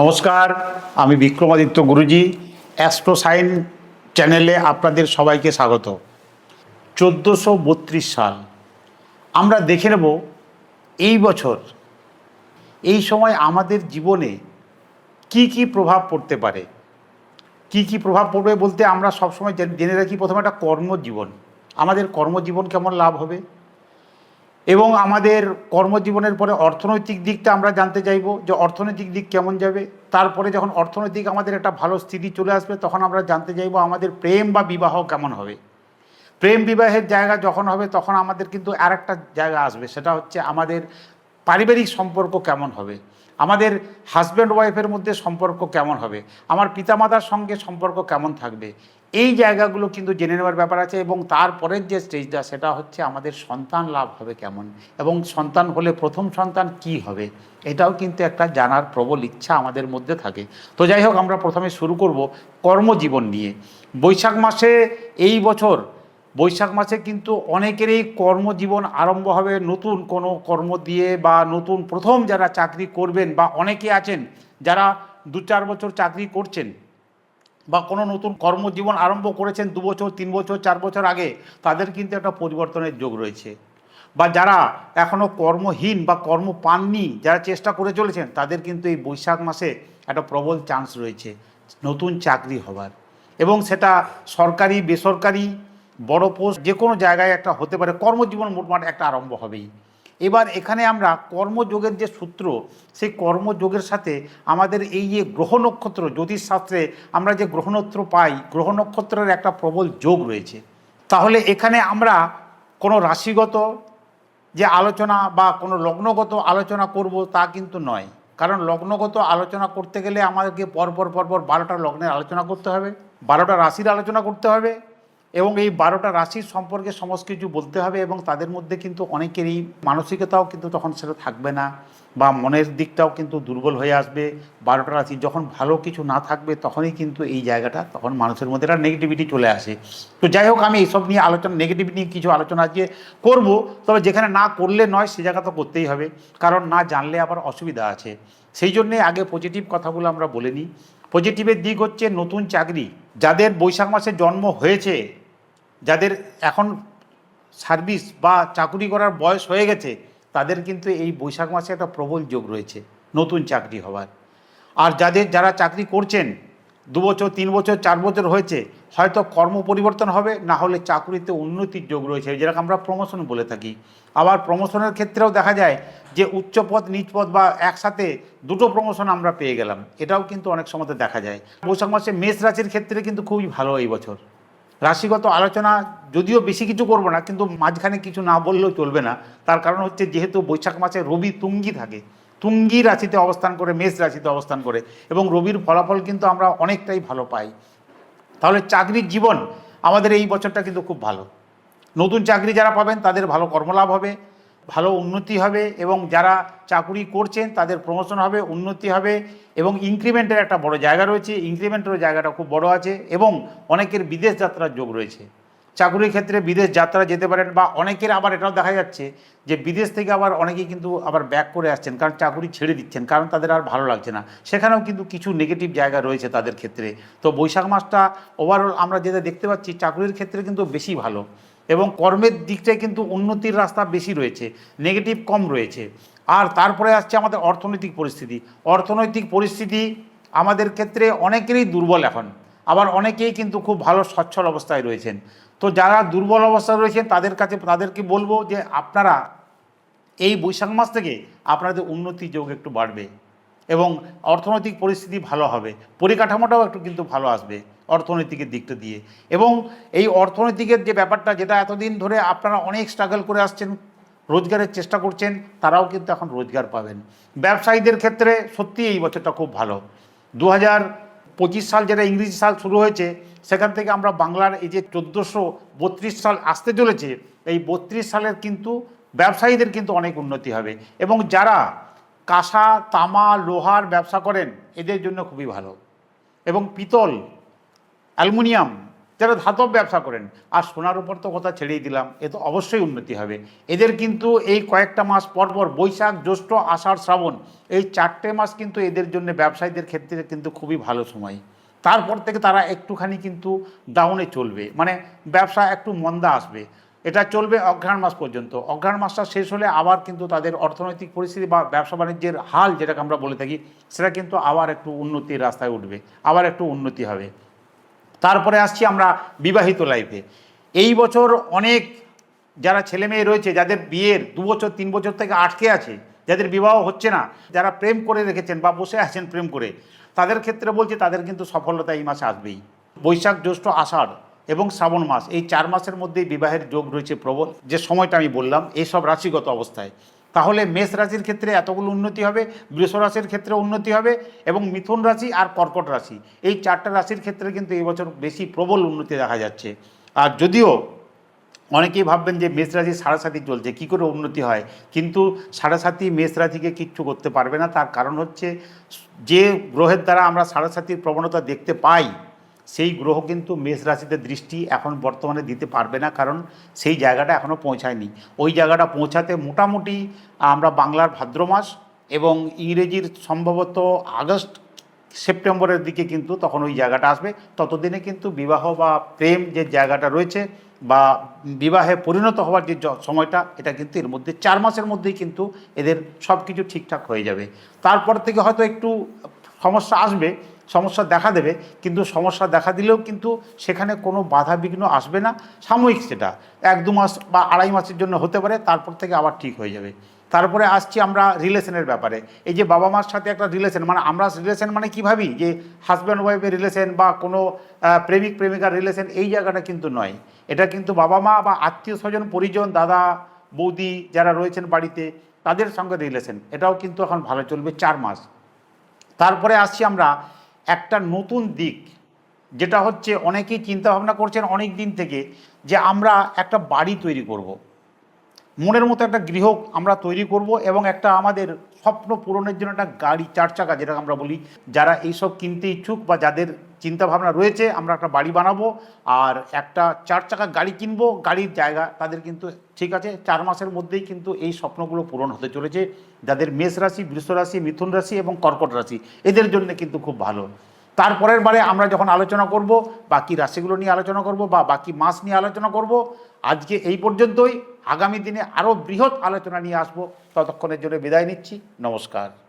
নমস্কার, আমি বিক্রমাদিত্য গুরুজি astro sign চ্যানেলে আপনাদের সবাইকে স্বাগত। চোদ্দোশো বত্রিশ সাল। আমরা দেখে নেব এই বছর, এই সময় আমাদের জীবনে কি কি প্রভাব পড়তে পারে। কি কি প্রভাব পড়বে বলতে আমরা সবসময় জেনে রাখি প্রথমে একটা কর্মজীবন। আমাদের কর্মজীবন কেমন লাভ হবে? এবং আমাদের কর্মজীবনের পরে অর্থনৈতিক দিকটা আমরা জানতে চাইব যে অর্থনৈতিক দিক কেমন যাবে। তারপরে যখন অর্থনৈতিক আমাদের একটা ভালো স্থিতি চলে আসবে, তখন আমরা জানতে চাইব আমাদের প্রেম বা বিবাহ কেমন হবে। প্রেম বিবাহের জায়গা যখন হবে, তখন আমাদের কিন্তু আর একটা জায়গা আসবে, সেটা হচ্ছে আমাদের পারিবারিক সম্পর্ক কেমন হবে। আমাদের হাজব্যান্ড ওয়াইফের মধ্যে সম্পর্ক কেমন হবে? আমার পিতামাতার সঙ্গে সম্পর্ক কেমন থাকবে? এই জায়গাগুলো কিন্তু জেনে নেওয়ার ব্যাপার আছে এবং তারপরের যে স্টেজটা সেটা হচ্ছে আমাদের সন্তান লাভ হবে কেমন? এবং সন্তান হলে প্রথম সন্তান কি হবে? এটাও কিন্তু একটা জানার প্রবল ইচ্ছা আমাদের মধ্যে থাকে। তো যাই হোক, আমরা প্রথমে শুরু করব কর্মজীবন নিয়ে। বৈশাখ মাসে এই বছর বৈশাখ মাসে কিন্তু অনেকেরই কর্মজীবন আরম্ভ হবে নতুন কোনো কর্ম দিয়ে বা নতুন প্রথম যারা চাকরি করবেন বা অনেকে আছেন যারা দু চার বছর চাকরি করছেন বা কোনো নতুন কর্মজীবন আরম্ভ করেছেন দু বছর, তিন বছর, চার বছর আগে, তাদের কিন্তু একটা পরিবর্তনের যোগ রয়েছে। বা যারা এখনও কর্মহীন বা কর্ম পাননি, যারা চেষ্টা করে চলেছেন, তাদের কিন্তু এই বৈশাখ মাসে একটা প্রবল চান্স রয়েছে নতুন চাকরি হবার। এবং সেটা সরকারি, বেসরকারি বড় পোস্ট যে কোনো জায়গায় একটা হতে পারে, কর্মজীবন মোটমাট একটা আরম্ভ হবেই। এবার এখানে আমরা কর্মযোগের যে সূত্র, সেই কর্মযোগের সাথে আমাদের এই যে গ্রহ নক্ষত্র, জ্যোতিষশাস্ত্রে আমরা যে গ্রহ নক্ষত্র পাই, গ্রহ নক্ষত্রের একটা প্রবল যোগ রয়েছে। তাহলে এখানে আমরা কোনো রাশিগত যে আলোচনা বা কোনো লগ্নগত আলোচনা করব তা কিন্তু নয়। কারণ লগ্নগত আলোচনা করতে গেলে আমাদেরকে পরপর পরপর বারোটা লগ্নের আলোচনা করতে হবে, বারোটা রাশির আলোচনা করতে হবে। এবং এই বারোটা রাশির সম্পর্কে সমস্ত কিছু বলতে হবে এবং তাদের মধ্যে কিন্তু অনেকেরই মানসিকতাও কিন্তু তখন সেটা থাকবে না বা মনের দিকটাও কিন্তু দুর্বল হয়ে আসবে। বারোটা রাশি যখন ভালো কিছু না থাকবে তখনই কিন্তু এই জায়গাটা তখন মানুষের মধ্যে একটা নেগেটিভিটি চলে আসে। তো যাই হোক, আমি এইসব নিয়ে আলোচনা নেগেটিভিটি নিয়ে কিছু আলোচনা আজকে করব। তবে যেখানে না করলে নয়, সে জায়গা তো করতেই হবে। কারণ না জানলে আবার অসুবিধা আছে। সেই জন্যে আগে পজিটিভ কথাগুলো আমরা বলে নিই। পজিটিভের দিক হচ্ছে নতুন চাকরি। যাদের বৈশাখ মাসে জন্ম হয়েছে যাদের এখন সার্ভিস বা চাকুরি করার বয়স হয়ে গেছে, তাদের কিন্তু এই বৈশাখ মাসে একটা প্রবল যোগ রয়েছে, নতুন চাকরি হওয়ার আর যাদের, যারা চাকরি করছেন, দু বছর, তিন বছর, চার বছর হয়েছে, হয়তো কর্ম পরিবর্তন হবে, না হলে চাকুরিতে উন্নতির যোগ রয়েছে যেটাকে আমরা প্রমোশন বলে থাকি। আবার প্রমোশনের ক্ষেত্রেও দেখা যায় যে উচ্চ পদ, নিচ পদ বা একসাথে দুটো প্রমোশন আমরা পেয়ে গেলাম। এটাও কিন্তু অনেক সময় দেখা যায়। বৈশাখ মাসে মেষ রাশির ক্ষেত্রে কিন্তু খুবই ভালো এই বছর। রাশিগত আলোচনা যদিও বেশি কিছু করব না, কিন্তু মাঝখানে কিছু না বললেও চলবে না। তার কারণ হচ্ছে যেহেতু বৈশাখ মাসে রবি তুঙ্গি থাকে, তুঙ্গি রাশিতে অবস্থান করে, মেষ রাশিতে অবস্থান করে, এবং রবির ফলাফল কিন্তু আমরা অনেকটাই ভালো পাই। তাহলে চাকরির জীবন আমাদের এই বছরটা কিন্তু খুব ভালো। নতুন চাকরি যারা পাবেন তাদের ভালো কর্মলাভ হবে। ভালো উন্নতি হবে এবং যারা চাকুরি করছেন তাদের প্রমোশন হবে, উন্নতি হবে এবং ইনক্রিমেন্টের একটা বড় জায়গা রয়েছে। ইনক্রিমেন্টের জায়গাটা খুব বড় আছে এবং অনেকের বিদেশ যাত্রার যোগ রয়েছে। চাকুরির ক্ষেত্রে বিদেশ যাত্রা যেতে পারেন বা অনেকের আবার এটাও দেখা যাচ্ছে যে বিদেশ থেকে আবার অনেকেই কিন্তু আবার ব্যাক করে আসছেন কারণ চাকুরি ছেড়ে দিচ্ছেন কারণ তাদের আর ভালো লাগছে না। সেখানেও কিন্তু কিছু নেগেটিভ জায়গা রয়েছে তাদের ক্ষেত্রে। তো বৈশাখ মাসটা ওভারঅল আমরা যেটা দেখতে পাচ্ছি, চাকুরির ক্ষেত্রে কিন্তু বেশি ভালো। এবং কর্মের দিকটায় কিন্তু উন্নতির রাস্তা বেশি রয়েছে নেগেটিভ কম রয়েছে। আর তারপরে আসছে আমাদের অর্থনৈতিক পরিস্থিতি। অর্থনৈতিক পরিস্থিতি আমাদের ক্ষেত্রে অনেকেরই দুর্বল এখন। আবার অনেকেই কিন্তু খুব ভালো সচ্ছল অবস্থায় রয়েছেন। তো যারা দুর্বল অবস্থায় রয়েছেন, তাদের কাছে তাদেরকে বলব যে আপনারা এই বৈশাখ মাস থেকে আপনাদের উন্নতি যোগ একটু বাড়বে। এবং অর্থনৈতিক পরিস্থিতি ভালো হবে, পরিকাঠামোটাও একটু কিন্তু ভালো আসবে অর্থনৈতিকের দিকটা দিয়ে। এবং এই অর্থনৈতিকের যে ব্যাপারটা, যেটা এতদিন ধরে আপনারা অনেক স্ট্রাগল করে আসছেন, রোজগারের চেষ্টা করছেন, তারাও কিন্তু এখন রোজগার পাবেন। ব্যবসায়ীদের ক্ষেত্রে সত্যি এই বছরটা খুব ভালো। দু হাজার পঁচিশ সাল যেটা ইংরেজি সাল শুরু হয়েছে, সেখান থেকে আমরা বাংলার এই যে চোদ্দোশো বত্রিশ সাল আসতে চলেছে, এই বত্রিশ সালের কিন্তু ব্যবসায়ীদের কিন্তু অনেক উন্নতি হবে। এবং যারা কাঁসা, তামা, লোহার ব্যবসা করেন, এদের জন্য খুবই ভালো। এবং পিতল, অ্যালুমিনিয়াম, যারা ধাতব ব্যবসা করেন, আর সোনার উপর তো কথা ছেড়েই দিলাম, এ তো অবশ্যই উন্নতি হবে। এদের কিন্তু এই কয়েকটা মাস পরপর বৈশাখ, জ্যৈষ্ঠ, আষাঢ়, শ্রাবণ, এই চারটে মাস কিন্তু এদের জন্য ব্যবসায়ীদের ক্ষেত্রে কিন্তু খুবই ভালো সময়। তারপর থেকে তারা একটুখানি কিন্তু ডাউনে চলবে। মানে ব্যবসা একটু মন্দা আসবে। এটা চলবে অঘ্রাণ মাস পর্যন্ত। অঘ্রাণ মাসটা শেষ হলে আবার কিন্তু তাদের অর্থনৈতিক পরিস্থিতি বা ব্যবসা বাণিজ্যের হাল যেটাকে আমরা বলে থাকি, সেটা কিন্তু আবার একটু উন্নতির রাস্তায় উঠবে, আবার একটু উন্নতি হবে। তারপরে আসছি আমরা বিবাহিত লাইফে এই বছর অনেক যারা ছেলে মেয়ে রয়েছে, যাদের বিয়ের দু বছর, তিন বছর থেকে আটকে আছে, যাদের বিবাহ হচ্ছে না, যারা প্রেম করে রেখেছেন বা বসে আছেন প্রেম করে, তাদের ক্ষেত্রে বলছে তাদের কিন্তু সফলতা এই মাসে আসবেই। বৈশাখ, জ্যৈষ্ঠ, আষাঢ় এবং শ্রাবণ মাস। এই চার মাসের মধ্যেই বিবাহের যোগ রয়েছে প্রবল। যে সময়টা আমি বললাম এইসব রাশিগত অবস্থায়। তাহলে মেষ রাশির ক্ষেত্রে এতগুলো উন্নতি হবে, বৃষ রাশির ক্ষেত্রে উন্নতি হবে এবং মিথুন রাশি আর কর্কট রাশি। এই চারটা রাশির ক্ষেত্রে কিন্তু এই বছর বেশি প্রবল উন্নতি দেখা যাচ্ছে। আর যদিও অনেকেই ভাববেন যে মেষ রাশি সাড়ে সাথী চলছে, কী করে উন্নতি হয়? কিন্তু সাড়ে মেষ রাশিকে কিচ্ছু করতে পারবে না। তার কারণ হচ্ছে যে গ্রহের দ্বারা আমরা সাড়ে প্রবণতা দেখতে পাই। সেই গ্রহ কিন্তু মেষ রাশিতে দৃষ্টি এখন বর্তমানে দিতে পারবে না, কারণ সেই জায়গাটা এখনও পৌঁছায়নি। ওই জায়গাটা পৌঁছাতে মোটামুটি আমরা বাংলার ভাদ্র মাস এবং ইংরেজির সম্ভবত আগস্ট, সেপ্টেম্বরের দিকে কিন্তু তখন ওই জায়গাটা আসবে। ততদিনে কিন্তু বিবাহ বা প্রেম যে জায়গাটা রয়েছে বা বিবাহে পরিণত হওয়ার যে সময়টা, এটা কিন্তু এর মধ্যে চার মাসের মধ্যেই কিন্তু এদের সব কিছু ঠিকঠাক হয়ে যাবে। তারপর থেকে হয়তো একটু সমস্যা আসবে সমস্যা দেখা দেবে, কিন্তু সমস্যা দেখা দিলেও কিন্তু সেখানে কোনো বাধা বিঘ্ন আসবে না। সাময়িক সেটা, এক দু মাস বা আড়াই মাসের জন্য হতে পারে, তারপর থেকে আবার ঠিক হয়ে যাবে। তারপরে আসছি আমরা রিলেশনের ব্যাপারে। এই যে বাবা মার সাথে একটা রিলেশন মানে আমরা রিলেশন মানে কী ভাবি? যে হাজব্যান্ড ওয়াইফের রিলেশন বা কোনো প্রেমিক, প্রেমিকার রিলেশন, এই জায়গাটা কিন্তু নয়। এটা কিন্তু বাবা মা বা আত্মীয় স্বজন, পরিজন, দাদা, বৌদি যারা রয়েছেন বাড়িতে, তাদের সঙ্গে রিলেশন। এটাও কিন্তু এখন ভালো চলবে চার মাস। তারপরে আসছি আমরা একটা নতুন দিক, যেটা হচ্ছে অনেকেই চিন্তা ভাবনা করছেন অনেক দিন থেকে যে আমরা একটা বাড়ি তৈরি করব। মনের মতো একটা গৃহ আমরা তৈরি করব এবং একটা আমাদের স্বপ্ন পূরণের জন্য একটা গাড়ি, চার চাকা যেটা আমরা বলি, যারা এইসব কিনতে ইচ্ছুক বা যাদের চিন্তা ভাবনা রয়েছে, আমরা একটা বাড়ি বানাবো আর একটা চার চাকা গাড়ি কিনবো, গাড়ির জায়গা তাদের কিন্তু ঠিক আছে, চার মাসের মধ্যেই কিন্তু এই স্বপ্নগুলো পূরণ হতে চলেছে। যাদের মেষ রাশি, বৃষ রাশি, মিথুন রাশি এবং কর্কট রাশি, এদের জন্য কিন্তু খুব ভালো। তারপরের বারে আমরা যখন আলোচনা করব, বাকি রাশিগুলো নিয়ে আলোচনা করব বা বাকি মাস নিয়ে আলোচনা করব, আজকে এই পর্যন্তই। আগামী দিনে আরও বৃহৎ আলোচনা নিয়ে আসব। ততক্ষণের জন্য বিদায় নিচ্ছি। নমস্কার।